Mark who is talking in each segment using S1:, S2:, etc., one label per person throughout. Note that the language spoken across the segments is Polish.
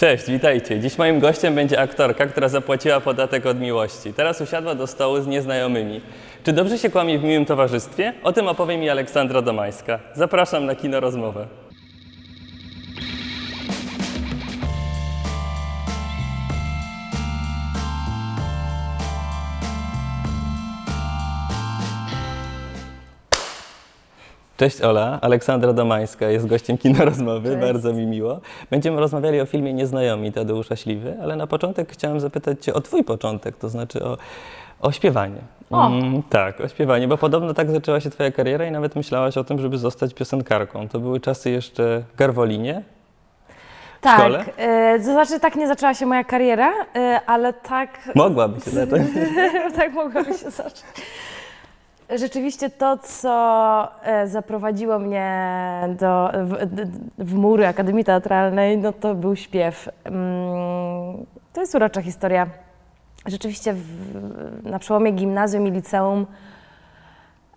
S1: Cześć, witajcie. Dziś moim gościem będzie aktorka, która zapłaciła podatek od miłości. Teraz usiadła do stołu z nieznajomymi. Czy dobrze się kłamie w miłym towarzystwie? O tym opowie mi Aleksandra Domańska. Zapraszam na kino rozmowę. Cześć Ola, Aleksandra Domańska jest gościem kino rozmowy,
S2: Cześć.
S1: bardzo mi miło. Będziemy rozmawiali o filmie Nieznajomi Tadeusza Śliwy, ale na początek chciałem zapytać Cię o Twój początek, to znaczy o, o śpiewanie.
S2: O.
S1: Mm, tak, o śpiewanie, bo podobno tak zaczęła się Twoja kariera i nawet myślałaś o tym, żeby zostać piosenkarką. To były czasy jeszcze w Garwolinie.
S2: Tak,
S1: szkole?
S2: e, to znaczy tak nie zaczęła się moja kariera, e, ale tak,
S1: Mogłaby się zacząć.
S2: tak mogłaby się zacząć. Rzeczywiście to, co e, zaprowadziło mnie do, w, w mury Akademii Teatralnej, no to był śpiew. Mm, To jest urocza historia. Rzeczywiście w, na przełomie gimnazjum i liceum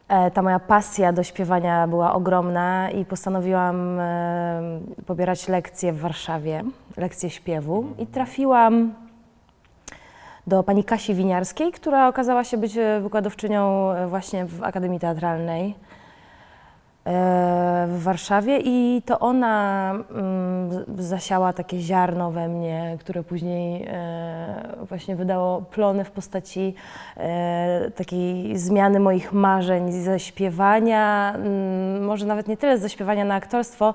S2: e, ta moja pasja do śpiewania była ogromna i postanowiłam e, pobierać lekcje w Warszawie, lekcje śpiewu i trafiłam do pani Kasi Winiarskiej, która okazała się być e, wykładowczynią e, właśnie w Akademii Teatralnej e, w Warszawie. I to ona mm, zasiała takie ziarno we mnie, które później właśnie wydało plony w postaci takiej zmiany moich marzeń ze śpiewania, mm, może nawet nie tyle ze śpiewania na aktorstwo,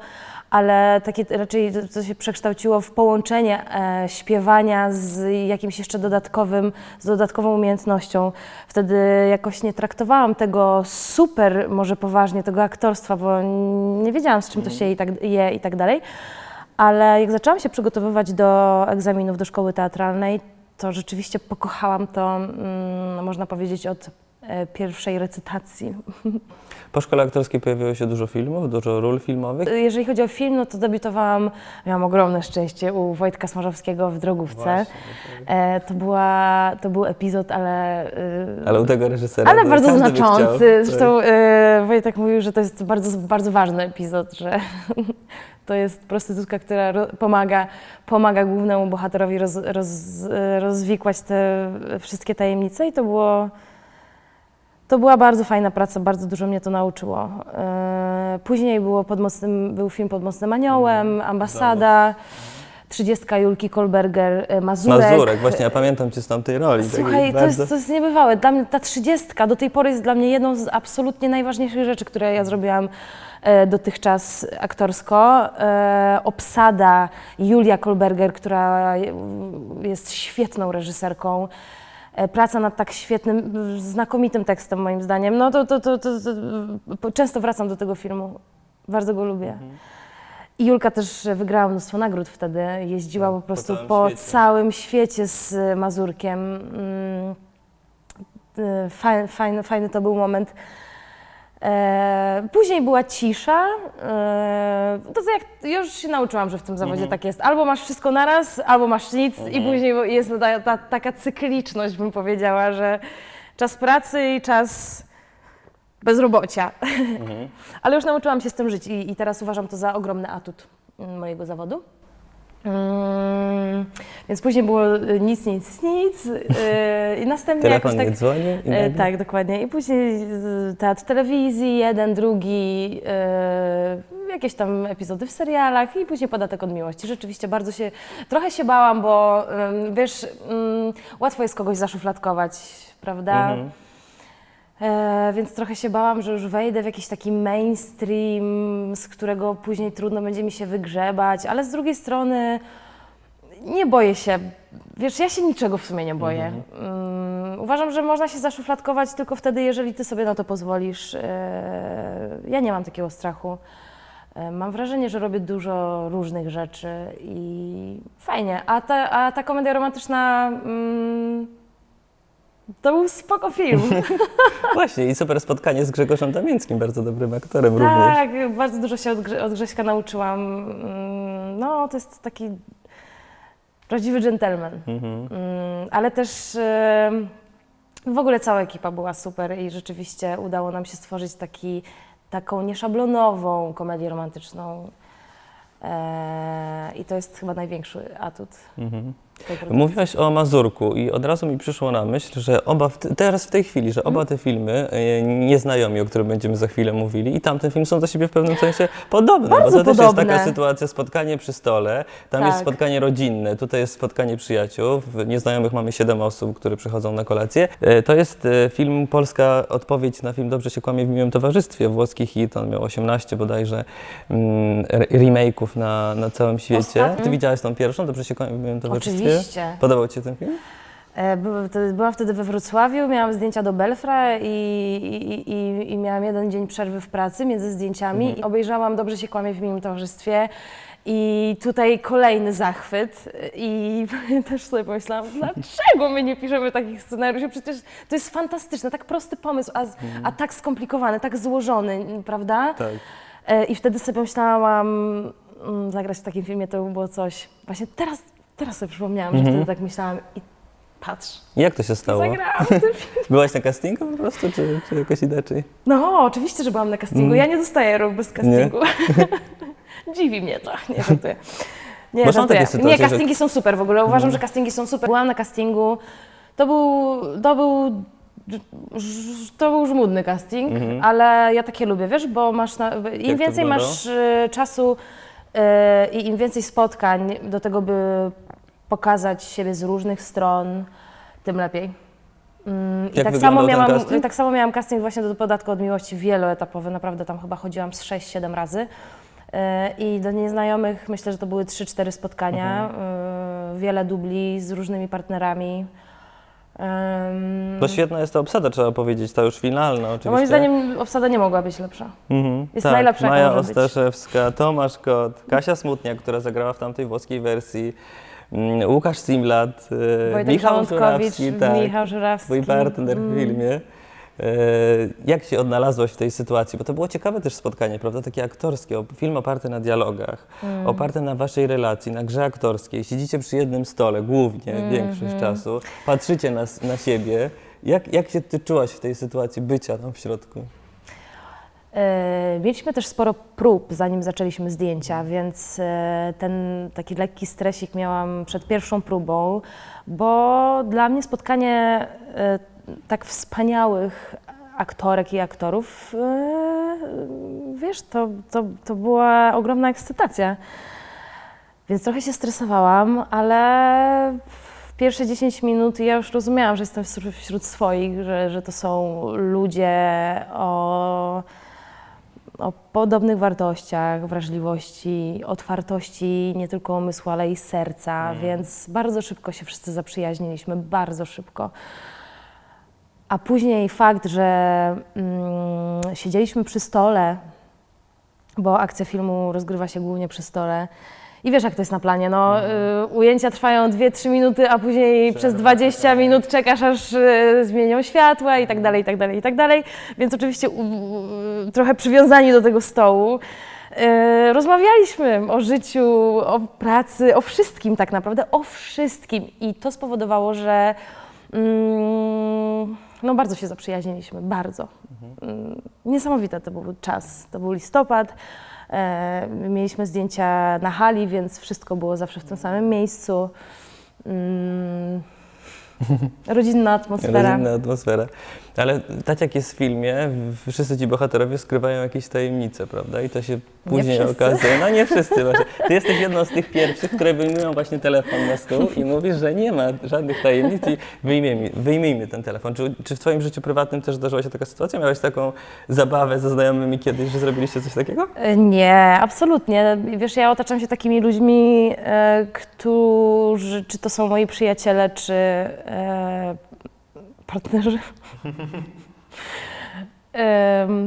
S2: ale takie raczej to- to się przekształciło w połączenie e, śpiewania z jakimś jeszcze dodatkowym, z dodatkową umiejętnością. Wtedy jakoś nie traktowałam tego super może poważnie, tego aktorstwa, bo nie wiedziałam z czym to się je i tak, je i tak dalej. Ale jak zaczęłam się przygotowywać do egzaminów do szkoły teatralnej, to rzeczywiście pokochałam to, mm, można powiedzieć, od pierwszej recytacji.
S1: Po szkole aktorskiej pojawiło się dużo filmów, dużo ról filmowych.
S2: Jeżeli chodzi o film, no to debiutowałam, miałam ogromne szczęście u Wojtka Smarzowskiego w Drogówce. E, to, była, to był epizod, ale, y,
S1: Ale u tego reżysera
S2: ale bardzo znaczący.
S1: Tak.
S2: Zresztą e, Wojtek mówił, że to jest bardzo, bardzo ważny epizod, że to jest prostytutka, która pomaga, pomaga głównemu bohaterowi roz, roz, e, rozwikłać te wszystkie tajemnice i to było... To była bardzo fajna praca, bardzo dużo mnie to nauczyło. E, Później było pod mocnym, był film Pod Mocnym Aniołem, Ambasada, Trzydziestka Julki Kolberger, e, Mazurek.
S1: Mazurek, właśnie ja pamiętam Cię z tamtej roli.
S2: Słuchaj, to jest, to jest niebywałe. Dla mnie ta trzydziestka do tej pory jest dla mnie jedną z absolutnie najważniejszych rzeczy, które ja zrobiłam e, dotychczas aktorsko. E, obsada Julia Kolberger, która je- jest świetną reżyserką. E, Praca nad tak świetnym, znakomitym tekstem moim zdaniem. No to, to, to, to, to często wracam do tego filmu. Bardzo go lubię. I Julka też wygrała mnóstwo nagród wtedy. Jeździła po prostu
S1: całym
S2: po
S1: świecie.
S2: całym świecie z Mazurkiem. Mm, Fajny, fajny, fajny to był moment. E, Później była cisza. E, To co jak już się nauczyłam, że w tym zawodzie tak jest. Albo masz wszystko naraz, albo masz nic i później jest ta, ta, taka cykliczność, bym powiedziała, że czas pracy i czas bezrobocia. Ale już nauczyłam się z tym żyć i, i teraz uważam to za ogromny atut mm, mojego zawodu. Mm, więc później było y, nic, nic, nic. y, I następnie jakoś tak.
S1: i nagle-
S2: tak, dokładnie. I później teatr telewizji, jeden, drugi, jakieś tam epizody w serialach i później podatek od miłości. Rzeczywiście bardzo się, trochę się bałam, bo wiesz, łatwo jest kogoś zaszufladkować, prawda?
S1: Mhm.
S2: E, więc trochę się bałam, że już wejdę w jakiś taki mainstream, z którego później trudno będzie mi się wygrzebać, ale z drugiej strony nie boję się. Wiesz, ja się niczego w sumie nie boję. Mm, uważam, że można się zaszufladkować tylko wtedy, jeżeli ty sobie na to pozwolisz. E, ja nie mam takiego strachu. E, Mam wrażenie, że robię dużo różnych rzeczy i fajnie. A ta, a ta komedia romantyczna mm, to był spoko film.
S1: Właśnie i super spotkanie z Grzegorzem Damińskim, bardzo dobrym aktorem również.
S2: Tak, bardzo dużo się od, Grze- od Grześka nauczyłam. Mm, No, to jest taki prawdziwy dżentelmen.
S1: Mhm.
S2: Mm, Ale też w ogóle cała ekipa była super i rzeczywiście udało nam się stworzyć taki, taką nieszablonową komedię romantyczną. E, I to jest chyba największy atut
S1: Mhm. Mówiłaś o Mazurku i od razu mi przyszło na myśl, że oba, w, teraz w tej chwili, że oba te filmy, e, Nieznajomi, o których będziemy za chwilę mówili i tamten film są do siebie w pewnym sensie podobne,
S2: Bardzo
S1: bo to też jest
S2: podobne.
S1: taka sytuacja, spotkanie przy stole, tam jest
S2: Tak.
S1: spotkanie rodzinne, tutaj jest spotkanie przyjaciół, w Nieznajomych mamy siedem osób, które przychodzą na kolację. E, To jest e, film, polska odpowiedź na film Dobrze się kłamie w miłym towarzystwie, włoski hit, on miał 18 bodajże mm, re- remake'ów na, na całym świecie. Ty widziałaś tą pierwszą, Dobrze się kłamie w miłym towarzystwie?
S2: Oczywiście.
S1: Podobał Ci się ten film?
S2: E, Byłam wtedy we Wrocławiu, miałam zdjęcia do Belfra i, i, i, i miałam jeden dzień przerwy w pracy między zdjęciami. I obejrzałam Dobrze się kłamie w miłym towarzystwie. I tutaj kolejny zachwyt i też sobie pomyślałam, dlaczego my nie piszemy takich scenariuszy? Przecież to jest fantastyczne, tak prosty pomysł, a, a tak skomplikowany, tak złożony, prawda?
S1: Tak.
S2: E, I wtedy sobie pomyślałam, mm, zagrać w takim filmie to by było coś. Właśnie teraz, teraz sobie przypomniałam, że wtedy tak myślałam i patrz,
S1: Jak to się stało?
S2: zagrałam w tym filmie.
S1: Byłaś na castingu po prostu, czy, czy jakoś inaczej?
S2: No, oczywiście, że byłam na castingu. Ja nie dostaję ról bez castingu. Dziwi mnie to, nie żartuję. Nie,
S1: Bo są takie sytuacje,
S2: nie,
S1: że- Mhm.
S2: castingi są super w ogóle. Uważam, że castingi są super. Byłam na castingu. To był, to był, to był żmudny casting, ale ja takie lubię, wiesz, bo masz, na, im
S1: Mhm.
S2: więcej masz y, czasu y, i im więcej spotkań do tego, by pokazać siebie z różnych stron, tym lepiej. Mm, I
S1: Jak
S2: tak samo, miałam,
S1: casting?
S2: tak samo miałam casting właśnie do podatku od miłości wieloetapowy, naprawdę tam chyba chodziłam z 6-7 razy. Yy, I do nieznajomych myślę, że to były 3-4 spotkania,
S1: Mhm.
S2: yy, wiele dubli z różnymi partnerami. Ym,
S1: Bo świetna jest ta obsada, trzeba powiedzieć, ta już finalna oczywiście.
S2: no moim zdaniem obsada nie mogła być lepsza.
S1: Mhm.
S2: jest
S1: tak,
S2: najlepsza,
S1: Maja. Ostaszewska, Tomasz Kot, Kasia Smutniak, która zagrała w tamtej włoskiej wersji, Łukasz Simlat, e,
S2: Wojtek
S1: Michał Żurawski, tak,
S2: Michał Żurawski.
S1: twój partner w
S2: Mm.
S1: filmie. E, Jak się odnalazłaś w tej sytuacji? Bo to było ciekawe też spotkanie, prawda? Takie aktorskie, film oparty na dialogach,
S2: Mm.
S1: oparty na waszej relacji, na grze aktorskiej. Siedzicie przy jednym stole, głównie
S2: Mhm.
S1: większość czasu, patrzycie na, na siebie. Jak, jak się ty czułaś w tej sytuacji bycia tam w środku?
S2: E, Mieliśmy też sporo prób, zanim zaczęliśmy zdjęcia, więc e, ten taki lekki stresik miałam przed pierwszą próbą, bo dla mnie spotkanie e, tak wspaniałych aktorek i aktorów, wiesz, to, to, to była ogromna ekscytacja. Więc trochę się stresowałam, ale pierwsze 10 minut ja już rozumiałam, że jestem wśród swoich, że, że to są ludzie o, o podobnych wartościach, wrażliwości, otwartości nie tylko umysłu, ale i serca, więc bardzo szybko się wszyscy zaprzyjaźniliśmy, bardzo szybko. A później fakt, że mm, siedzieliśmy przy stole, bo akcja filmu rozgrywa się głównie przy stole. I wiesz, jak to jest na planie, no, y, ujęcia trwają 2-3 minuty, a później przez 20 minut czekasz, aż y, zmienią światła i tak dalej, i tak dalej, i tak dalej. Więc oczywiście u, u, trochę przywiązani do tego stołu. y, rozmawialiśmy o życiu, o pracy, o wszystkim tak naprawdę, o wszystkim. I to spowodowało, że mm, no bardzo się zaprzyjaźniliśmy, bardzo. Mm, Niesamowite to był czas. To był listopad. E, mieliśmy zdjęcia na hali, więc wszystko było zawsze w tym samym miejscu. Mm, rodzinna atmosfera.
S1: Rodzinna atmosfera. Ale tak jak jest w filmie, wszyscy ci bohaterowie skrywają jakieś tajemnice, prawda? I to się później okazuje. No nie wszyscy. Właśnie. Ty jesteś jedną z tych pierwszych, które wyjmują właśnie telefon na stół i mówisz, że nie ma żadnych tajemnic i wyjmijmy, wyjmijmy ten telefon. Czy, czy w twoim życiu prywatnym też zdarzyła się taka sytuacja? Miałeś taką zabawę ze znajomymi kiedyś, że zrobiliście coś takiego?
S2: E, Nie, absolutnie. Wiesz, ja otaczam się takimi ludźmi, e, którzy, czy to są moi przyjaciele, czy e, partnerzy.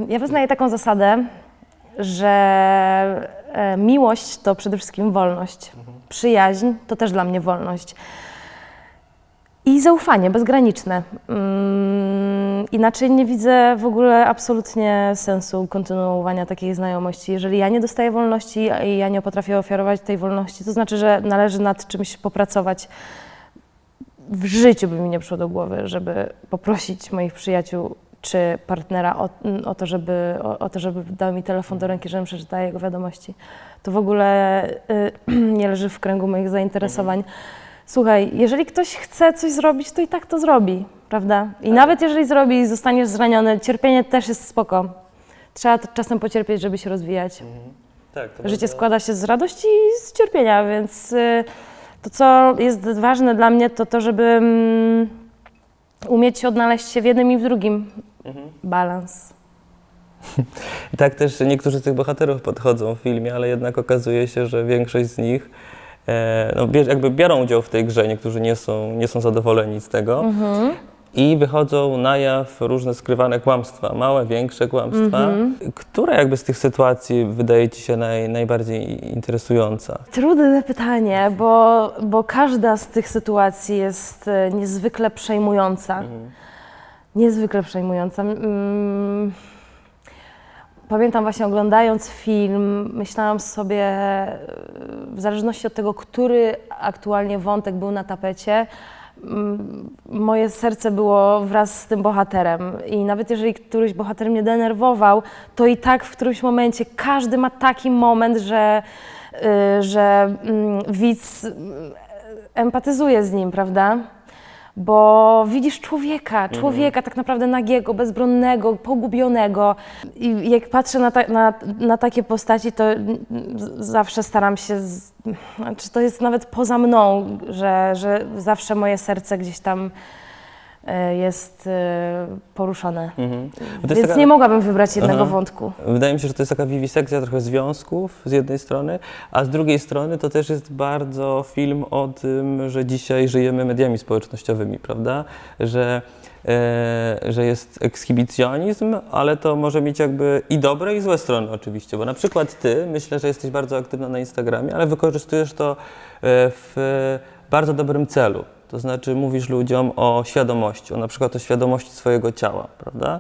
S2: Ja wyznaję taką zasadę, że e, miłość to przede wszystkim wolność. Przyjaźń to też dla mnie wolność. I zaufanie bezgraniczne. Mm, inaczej nie widzę w ogóle absolutnie sensu kontynuowania takiej znajomości. Jeżeli ja nie dostaję wolności i ja nie potrafię ofiarować tej wolności, to znaczy, że należy nad czymś popracować. W życiu by mi nie przyszło do głowy, żeby poprosić moich przyjaciół czy partnera o, o, to, żeby, o, o to, żeby dał mi telefon do ręki, żebym przeczytała jego wiadomości. to w ogóle y, nie leży w kręgu moich zainteresowań. Słuchaj, jeżeli ktoś chce coś zrobić, to i tak to zrobi, prawda? I nawet jeżeli zrobi i zostaniesz zraniony, cierpienie też jest spoko. Trzeba czasem pocierpieć, żeby się rozwijać.
S1: Tak, to
S2: Życie składa się z radości i z cierpienia, więc y, to, co jest ważne dla mnie, to to, żeby mm, umieć odnaleźć się w jednym i w drugim. Balans.
S1: I tak też niektórzy z tych bohaterów podchodzą w filmie, ale jednak okazuje się, że większość z nich e, no, bie- jakby biorą udział w tej grze, niektórzy nie są, nie są zadowoleni z tego. I wychodzą na jaw różne skrywane kłamstwa, małe, większe kłamstwa. Która jakby z tych sytuacji wydaje Ci się naj, najbardziej interesująca?
S2: Trudne pytanie, bo, bo każda z tych sytuacji jest e, niezwykle przejmująca. Niezwykle przejmująca. Mm, Pamiętam właśnie oglądając film, myślałam sobie, e, w zależności od tego, który aktualnie wątek był na tapecie, moje serce było wraz z tym bohaterem. I nawet jeżeli któryś bohater mnie denerwował, to i tak w którymś momencie każdy ma taki moment, że, y, że mm, widz y, empatyzuje z nim, prawda? Bo widzisz człowieka, człowieka tak naprawdę nagiego, bezbronnego, pogubionego. I jak patrzę na, ta, na, na takie postaci, to zawsze staram się, z, znaczy to jest nawet poza mną, że, że zawsze moje serce gdzieś tam jest e, poruszone.
S1: Mhm.
S2: Więc
S1: taka-
S2: nie mogłabym wybrać jednego
S1: Aha.
S2: wątku.
S1: Wydaje mi się, że to jest taka wiwisekcja trochę związków z jednej strony, a z drugiej strony to też jest bardzo film o tym, że dzisiaj żyjemy mediami społecznościowymi, prawda? Że, e, że jest ekshibicjonizm, ale to może mieć jakby i dobre, i złe strony oczywiście, bo na przykład ty, myślę, że jesteś bardzo aktywna na Instagramie, ale wykorzystujesz to e, w bardzo dobrym celu. To znaczy mówisz ludziom o świadomości, o na przykład o świadomości swojego ciała, prawda?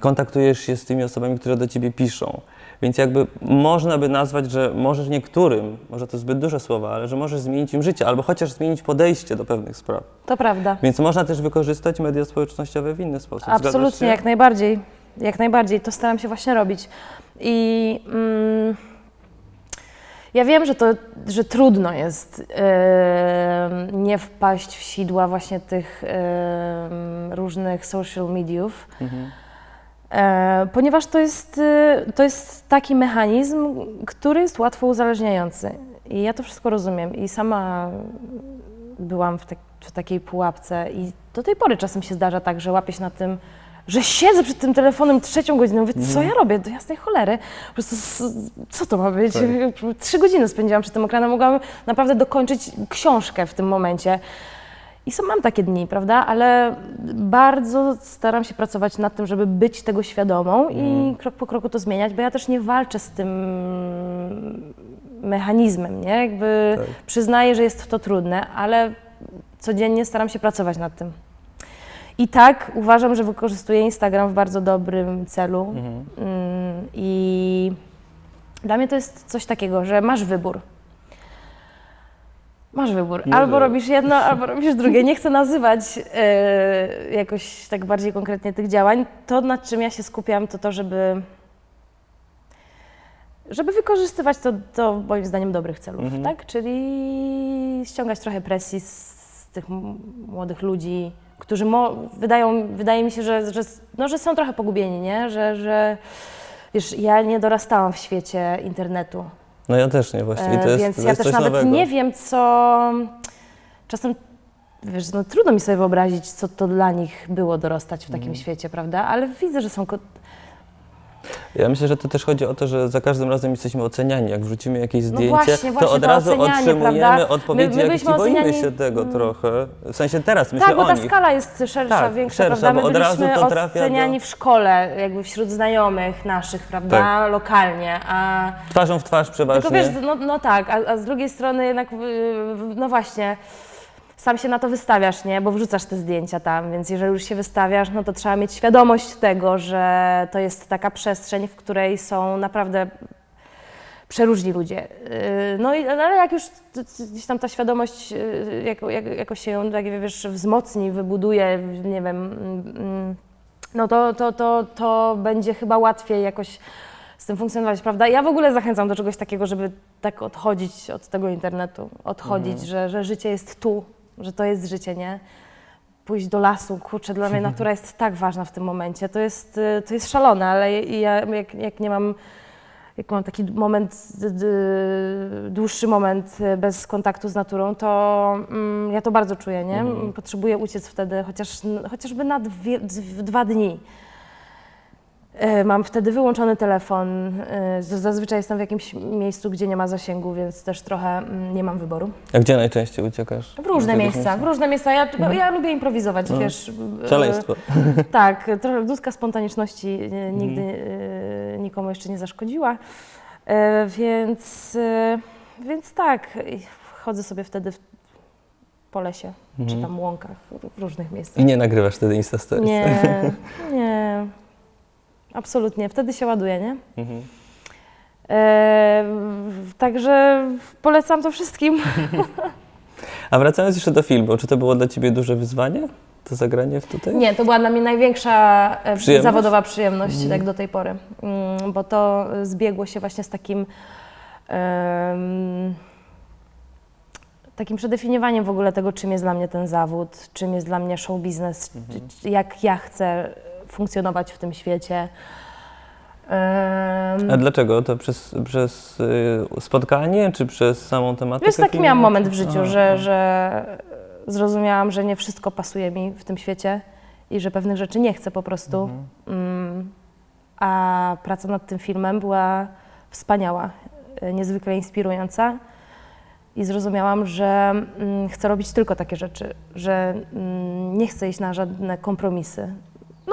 S1: kontaktujesz się z tymi osobami, które do ciebie piszą. Więc jakby można by nazwać, że możesz niektórym, może to zbyt duże słowa, ale że możesz zmienić im życie, albo chociaż zmienić podejście do pewnych spraw.
S2: To prawda.
S1: Więc można też wykorzystać media społecznościowe w inny sposób.
S2: Absolutnie, jak najbardziej. Jak najbardziej. To staram się właśnie robić. I mm, ja wiem, że to, że trudno jest em, nie wpaść w sidła właśnie tych em, różnych social mediów.
S1: Mhm.
S2: E, ponieważ to jest, y, to jest taki mechanizm, który jest łatwo uzależniający. I ja to wszystko rozumiem. I sama byłam w, tak, w takiej pułapce i do tej pory czasem się zdarza tak, że łapię się na tym, że siedzę przed tym telefonem trzecią godzinę, mówię, co ja robię, do jasnej cholery, po prostu s- co to ma być?
S1: Tak.
S2: Trzy godziny spędziłam przed tym ekranem, mogłam naprawdę dokończyć książkę w tym momencie. I są, mam takie dni, prawda? Ale bardzo staram się pracować nad tym, żeby być tego świadomą i krok po kroku to zmieniać, bo ja też nie walczę z tym mechanizmem, nie? Jakby
S1: Tak.
S2: przyznaję, że jest to trudne, ale codziennie staram się pracować nad tym. I tak uważam, że wykorzystuję Instagram w bardzo dobrym celu.
S1: Mhm.
S2: Mm, I dla mnie to jest coś takiego, że masz wybór. Masz wybór. Albo robisz jedno, albo robisz drugie. Nie chcę nazywać e, jakoś tak bardziej konkretnie tych działań. To, nad czym ja się skupiam, to to, żeby, żeby wykorzystywać to do moim zdaniem dobrych celów,
S1: Mhm.
S2: tak? Czyli ściągać trochę presji z, tych młodych ludzi, którzy wydają, wydaje mi się, że, że, no, że są trochę pogubieni, nie? Że, że wiesz, ja nie dorastałam w świecie internetu.
S1: No ja też nie właśnie. I to
S2: E,
S1: jest,
S2: Więc
S1: to
S2: ja
S1: jest
S2: też
S1: coś
S2: nawet
S1: nowego.
S2: nie wiem, co. Czasem wiesz, no, trudno mi sobie wyobrazić, co to dla nich było dorastać w takim
S1: Mhm.
S2: świecie, prawda? Ale widzę, że są.
S1: Ja myślę, że to też chodzi o to, że za każdym razem jesteśmy oceniani. Jak wrzucimy jakieś
S2: No
S1: zdjęcie,
S2: właśnie, właśnie,
S1: to od
S2: to
S1: razu otrzymujemy
S2: prawda?
S1: odpowiedzi
S2: My- my byliśmy
S1: boimy
S2: oceniani-
S1: się tego trochę. W sensie teraz myślę
S2: tak, bo
S1: o
S2: ta
S1: nich.
S2: skala jest szersza,
S1: Tak,
S2: większa,
S1: szersza,
S2: prawda? My
S1: bo od razu to trafia
S2: oceniani
S1: do-
S2: w szkole, jakby wśród znajomych naszych, prawda?
S1: Tak.
S2: Lokalnie. A
S1: Twarzą w twarz przeważnie.
S2: Tylko wiesz, no, no tak, a, a z drugiej strony jednak, y, no właśnie, sam się na to wystawiasz, nie? Bo wrzucasz te zdjęcia tam, więc jeżeli już się wystawiasz, no to trzeba mieć świadomość tego, że to jest taka przestrzeń, w której są naprawdę przeróżni ludzie. Y, No i, ale jak już gdzieś tam ta świadomość y, jako, jak, jakoś się ją, tak wiesz, wzmocni, wybuduje, nie wiem, mm, mm, no to, to, to, to będzie chyba łatwiej jakoś z tym funkcjonować, prawda? Ja w ogóle zachęcam do czegoś takiego, żeby tak odchodzić od tego internetu, odchodzić, że, że życie jest tu, że to jest życie, nie? Pójść do lasu, kurczę, dla mnie natura jest tak ważna w tym momencie. To jest, y, to jest szalone, ale ja jak, jak nie mam, jak mam taki moment, dłuższy moment y, bez kontaktu z naturą, to mm, ja to bardzo czuję, nie? Potrzebuję uciec wtedy chociaż, chociażby na dwie, dwa dni. E, Mam wtedy wyłączony telefon. e, Zazwyczaj jestem w jakimś miejscu, gdzie nie ma zasięgu, więc też trochę mm, nie mam wyboru.
S1: A gdzie najczęściej uciekasz?
S2: W różne miejsca,
S1: jakiegoś
S2: w różne miejsca. Ja, ja lubię improwizować, wiesz. e,
S1: Szaleństwo.
S2: tak, trochę dudka spontaniczności e, nigdy e, nikomu jeszcze nie zaszkodziła. Więc, więc tak, chodzę sobie wtedy w, po lesie, czy tam łąkach, w różnych miejscach.
S1: I nie nagrywasz wtedy Insta Stories.
S2: Nie, nie. Absolutnie. Wtedy się ładuje, nie?
S1: Mhm.
S2: E, także polecam to wszystkim.
S1: A wracając jeszcze do filmu, czy to było dla Ciebie duże wyzwanie? To zagranie w tutaj?
S2: Nie, to była dla mnie największa e,
S1: Przyjemność?
S2: zawodowa przyjemność tak do tej pory, Mm, bo to zbiegło się właśnie z takim em, takim przedefiniowaniem w ogóle tego, czym jest dla mnie ten zawód, czym jest dla mnie show biznes, czy- jak ja chcę funkcjonować w tym świecie.
S1: A dlaczego? To przez, przez y, spotkanie, czy przez samą tematykę
S2: Wiesz, taki
S1: filmu?
S2: miałam moment w życiu,
S1: Aha,
S2: że, że zrozumiałam, że nie wszystko pasuje mi w tym świecie i że pewnych rzeczy nie chcę po prostu.
S1: Mhm.
S2: Mm, a praca nad tym filmem była wspaniała, y, niezwykle inspirująca. I zrozumiałam, że mm, chcę robić tylko takie rzeczy, że mm, nie chcę iść na żadne kompromisy.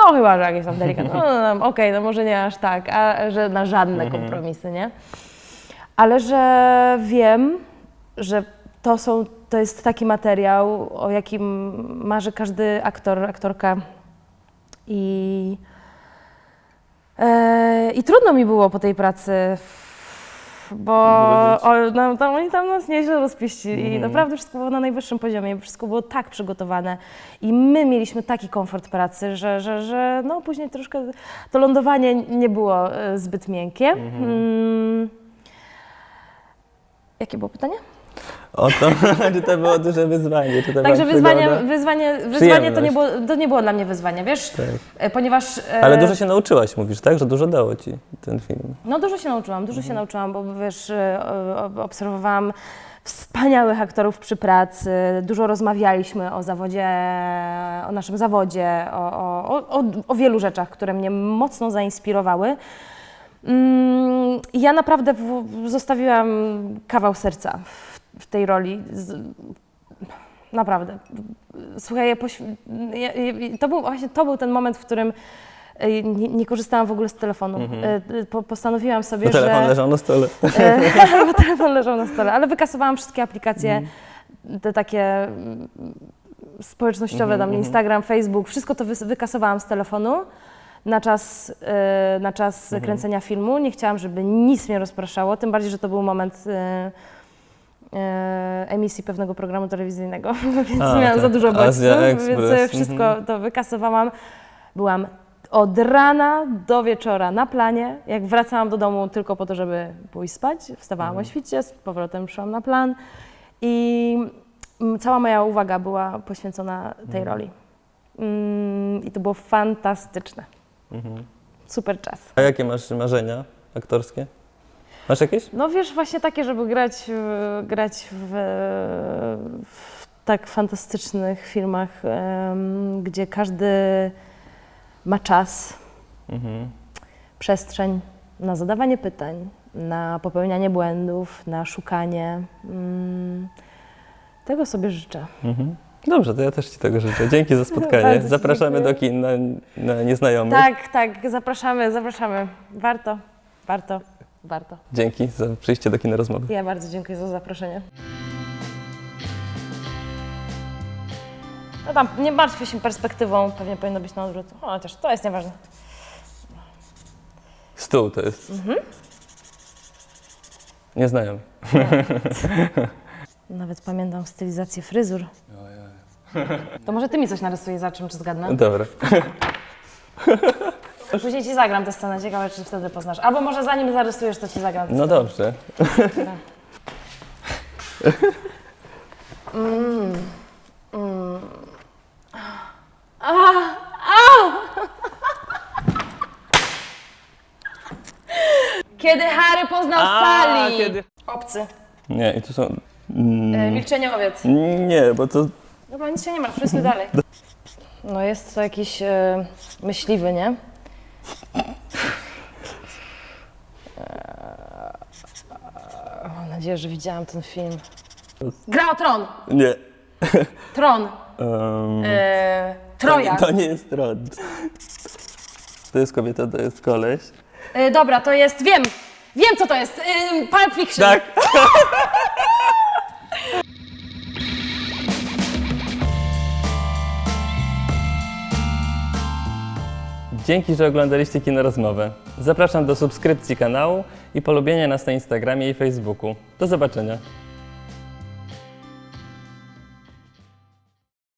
S2: No chyba, że jakieś tam delikatne, no, no, no, okej, no może nie aż tak, a że na żadne kompromisy, nie? Ale że wiem, że to, są, to jest taki materiał, o jakim marzy każdy aktor, aktorka. I, e, i trudno mi było po tej pracy, bo o, no, tam, oni tam nas nieźle rozpieścili i naprawdę wszystko było na najwyższym poziomie, wszystko było tak przygotowane i my mieliśmy taki komfort pracy, że, że, że no, później troszkę to lądowanie nie było e, zbyt miękkie. Mm. Jakie było pytanie?
S1: O to, czy to było duże wyzwanie? Czy to
S2: Także
S1: była
S2: wyzwanie,
S1: przygoda?
S2: wyzwanie, wyzwanie to, nie było, to nie było dla mnie wyzwanie, wiesz?
S1: Tak.
S2: E, Ponieważ. e,
S1: Ale dużo się nauczyłaś, mówisz, tak? Że dużo dało Ci ten film.
S2: No dużo się nauczyłam, dużo
S1: Mhm.
S2: się nauczyłam, bo wiesz, e, obserwowałam wspaniałych aktorów przy pracy, dużo rozmawialiśmy o zawodzie, o naszym zawodzie, o, o, o, o wielu rzeczach, które mnie mocno zainspirowały. Mm, ja naprawdę w, zostawiłam kawał serca w, tej roli. Z, naprawdę. Słuchaj, ja poświ- ja, ja, to był właśnie to był ten moment, w którym e, nie, nie korzystałam w ogóle z telefonu. E, Po, postanowiłam sobie,
S1: Bo telefon
S2: że...
S1: leżał na stole.
S2: E, bo telefon leżał na stole, ale wykasowałam wszystkie aplikacje, te takie mm, społecznościowe, tam Instagram, Facebook, wszystko to wykasowałam z telefonu na czas, na czas kręcenia filmu. Nie chciałam, żeby nic mnie rozpraszało, tym bardziej, że to był moment emisji pewnego programu telewizyjnego, więc
S1: A,
S2: miałam
S1: tak.
S2: za dużo bodźców, więc e, wszystko
S1: mhm.
S2: to wykasowałam. Byłam od rana do wieczora na planie. Jak wracałam do domu tylko po to, żeby pójść spać, wstawałam o świcie, z powrotem szłam na plan i mm, cała moja uwaga była poświęcona tej roli. Mm, I to było fantastyczne. Super czas.
S1: A jakie masz marzenia aktorskie? Masz jakieś?
S2: No wiesz, właśnie takie, żeby grać, w- grać w, w tak fantastycznych filmach, em, gdzie każdy ma czas,
S1: Mhm.
S2: przestrzeń na zadawanie pytań, na popełnianie błędów, na szukanie. Mm, tego sobie życzę.
S1: Mhm. Dobrze, to ja też Ci tego życzę. Dzięki za spotkanie.
S2: Bardzo ci
S1: Zapraszamy
S2: dziękuję.
S1: do kin na, na nieznajomych.
S2: Tak, tak, zapraszamy, zapraszamy. Warto, warto, warto.
S1: Dzięki za przyjście do kina rozmowy.
S2: Ja bardzo dziękuję za zaproszenie. No tam, nie martwię się perspektywą, pewnie powinno być na odwrót. O, chociaż to jest nieważne.
S1: Stół to jest.
S2: Mhm.
S1: Nieznajomy.
S2: Nawet pamiętam stylizację fryzur. To może ty mi coś narysujesz, za czym czy zgadnę?
S1: Dobra.
S2: Później ci zagram tę scenę, ciekawe czy wtedy poznasz. Albo może zanim zarysujesz, to ci zagram tę
S1: No
S2: scenę.
S1: dobrze.
S2: Kiedy Harry poznał Sally.
S1: kiedy...
S2: Obcy.
S1: Nie, i tu są... Mm,
S2: E, milczeniowiec.
S1: Nie, bo to...
S2: Dobra, nic się nie martw, rysuj dalej. No jest to jakiś e, myśliwy, nie? Mam nadzieję, że widziałam ten film. Gra o tron!
S1: Nie.
S2: Tron!
S1: Um,
S2: E, Troja.
S1: To nie jest rod. To jest kobieta, to jest koleś.
S2: E, dobra, to jest, wiem! Wiem co to jest! E, Pulp Fiction!
S1: Tak. Dzięki, że oglądaliście Kino Rozmowę. Zapraszam do subskrypcji kanału i polubienia nas na Instagramie i Facebooku. Do zobaczenia.